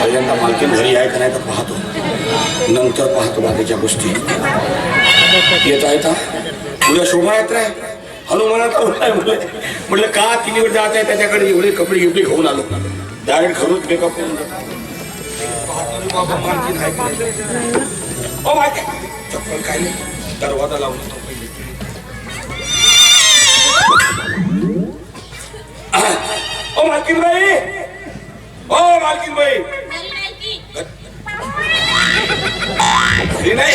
पहिल्यांदा मालकीन घरी आहे का नाही तर पाहतो. नंतर पाहतो बाकीच्या गोष्टी. येता येता उद्या शोभायात्रा आहे. हनुमानाचा उठाय म्हणलं म्हटलं. का तिन्हीकडे जात आहे? त्याच्याकडे एवढे कपडे गिपडे घेऊन आलो. डायरेक्ट खरूच मेकअप करून जातो. आहे का ओ माहिती आहे. चप्पल काय नाही. दरवाजा लावून मालकीन बाई नाही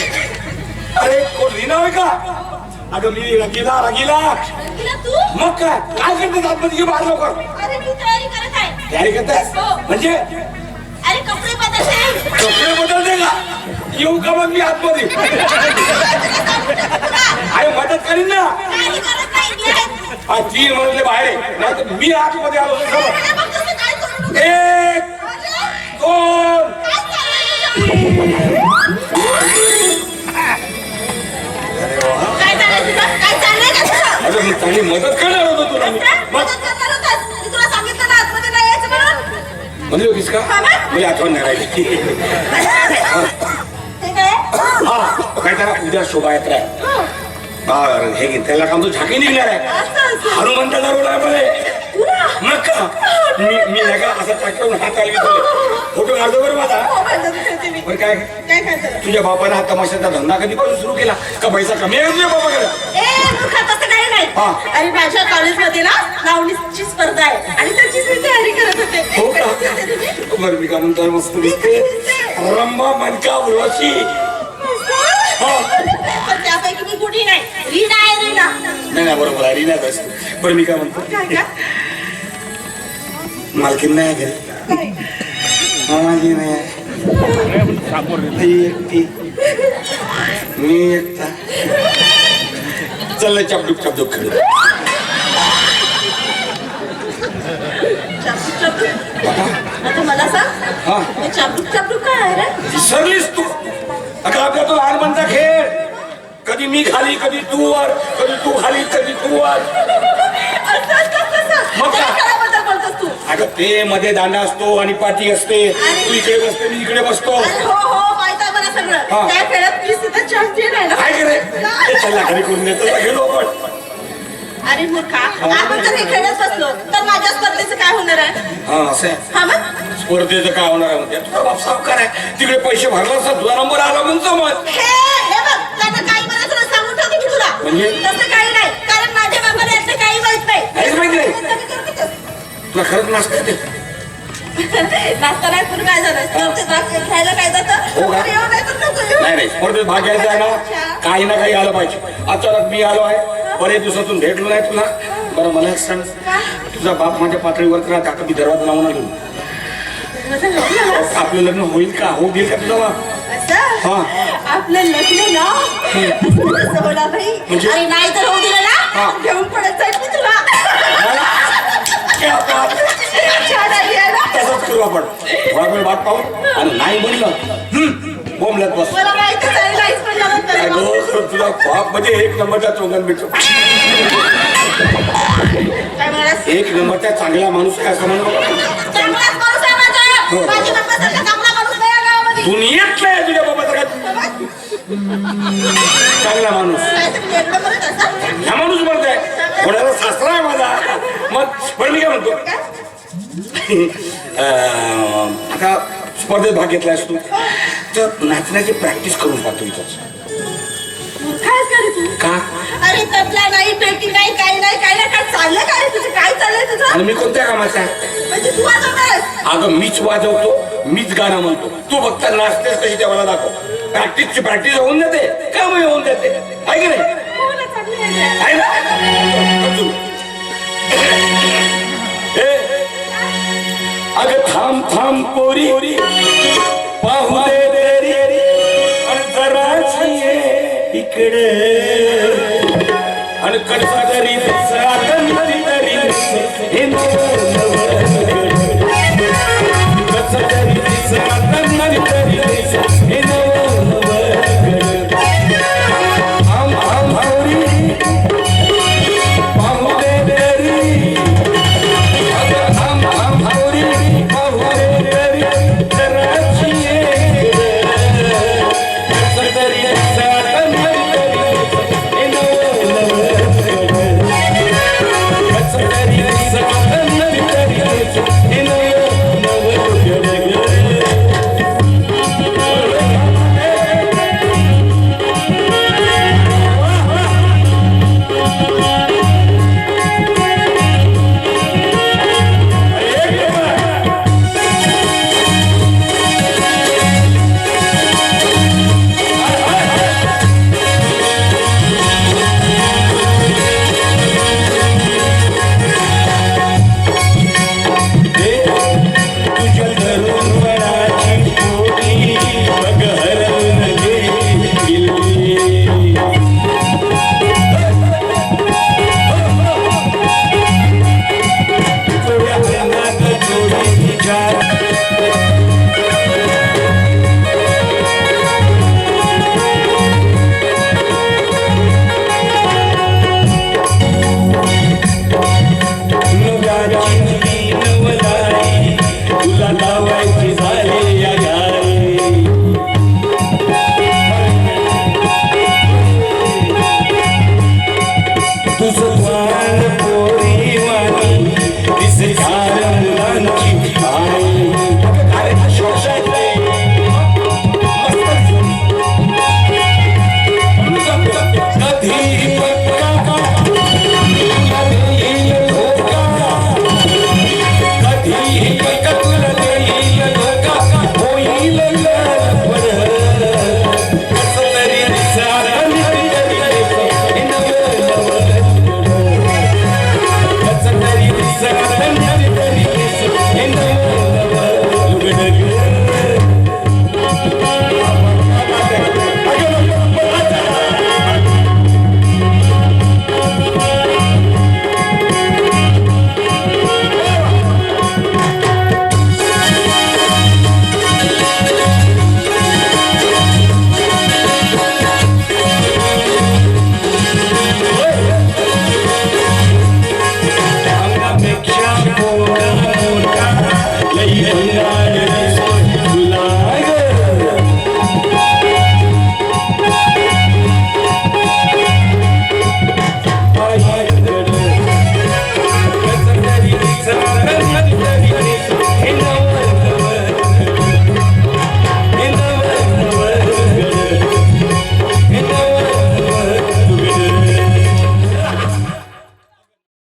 अरे कोण रीना होय का? अगं मी रगीला रगीला. मग काय? काय करते आतमध्ये बाहेर लवकर. तयारी करतेस? हो. म्हणजे? कपडे बदलते. का? येऊ का मग मी आतमध्ये? अरे मदत करीन ना. तीन म्हणले बाहेर. मी आतमध्ये आलो असतो चांगली मदत करणार होतो तुला. म्हणली होतीस का? म्हणजे आठवण नाही राहिली. हा काय त्याला उद्या शोभायात्रा आहे. हा. हे त्याला काम तो झाकी निघणार आहे. हनुमंताचा रोड आहे मध्ये मी मी नाही का असं टाकून हात आली फोटो काढतो बरं माझा. बरं काय? तुझ्या बापाने हा तमाशाचा धंदा कधीपासून सुरू केला? का पैसा कमी आहे तुझ्या बापाकडे? हा. अरे माझ्या कॉलेजमध्ये ना लावणीची स्पर्धा आहे. आणि त्याचीच मी तयारी करत होते. हो का? बरं मी का म्हणतो मस्त दिसते. रंबा मनका उर्वशी. पण त्यापैकी मी कुठे नाही? रीना आहे रीना. नाही नाही बरोबर आहे रीनाच असतो. बरं मी काय म्हणतो? काय का? मालकीन नाही घरी मामाजी नाही एकटी. मी एकटा. चल खेळू. आता मला सांग काय आहे रे? विसरलीस तू. अगं आपला तो खेळ. कधी मी खाली कधी तू वर कधी तू खाली कधी तू वर असं असं कसं मग काय? त्या खेळाबद्दल बोलतोस तू मध्ये दांडा असतो आणि पाठी असते. तू इकडे बसते मी इकडे बसतो. हो हो मी काय करे? ना चला घरी करून देतो. गेलो आपण अरे मूर्खा आपण जर हे खेळत बसलो तर माझ्या स्पर्धेचं काय होणार आहे? हा असं आहे. हा मग? स्पर्धेचं काय होणार आहे म्हणजे? तुझा बाप सावकार आहे. तिकडे पैसे भरला असता तुझा नंबर आला म्हणून समज. हे हे बघ त्याचं काही म्हणायचं नाही, सांगून ठेवते मी तुला. म्हणजे? तसं काही नाही कारण माझ्या बाबाला यातलं काही माहीत नाही काहीच माहीत नाही? पण कमी करते का? तुला खरंच नाश्ता नाही करून काय झालं? तर ते बाकी खायला काय जातं? हो का? नाही तर नको येऊ. नाही नाही स्पर्धेत भाग घ्यायचा आहे ना काही ना काही आलं पाहिजे. अचानक मी आलो आहे बरेच दिवसातून भेटलो नाही तुला. बरं मला एक सांग. तुझा बाप माझ्या पातळीवर राहत आता मी दरवाजा लावून आलो. माझं लग्न ना? आपलं लग्न होईल का? होऊ देईल का तुझा बाप? असं? हा. आपलं लग्न ना? असं कसं होणार नाही. म्हणजे? नाही तर होऊ दिलं हा. ना घेऊन पडत जाईल मी तुला क्या बात आहे. छान आली आहे ना तसंच करू आपण थोडा वेळ वाट पाहू आणि नाही म्हणलं बस मला माहितच आहे नाहीच म्हणणार होतं. अगं, खरं तुझा बाप म्हणजे एक नंबरचा चोंगण भेटतो काय म्हणालास? एक नंबरचा चांगला माणूस आहे असं म्हणू नको. चांगलाच माणूस आहे हो. माझा. माझ्या बापासारखा चांगला माणूस नाही या गावामध्ये. दुनियेत नाही तुझ्या बाबाचा काय चांगला माणूस काय तुम्ही वेगळं म्हणत असाल? ह्या माणूस म्हणत आहे थोड्याला सासरा आहे माझा काय म्हणतो. आता स्पर्धेत भाग घेतलायस तू. तर नाचण्याची प्रॅक्टिस करून पाहतो इथंच काय करे तू? का? अरे तबला नाही पेटी नाही काही नाही काही नाही काय चाललंय काय रे तुझं? काय चाललंय तुझं? आणि मी कोणत्या कामाचा आहे? म्हणजे तू अगं मीच वाजवतो मीच गाणं म्हणतो. तू फक्त नाचतेस कशी ते मला दाखव. प्रॅक्टिसची प्रॅक्टिस होऊन जाते काम होऊन जाते. आहे की नाही? हो. आहे ना? अजून. थांब पोरी पाहू दे तेरी अंतराची इकडे आणि कसा तरी दिसला तरी तरी हे नवर नवर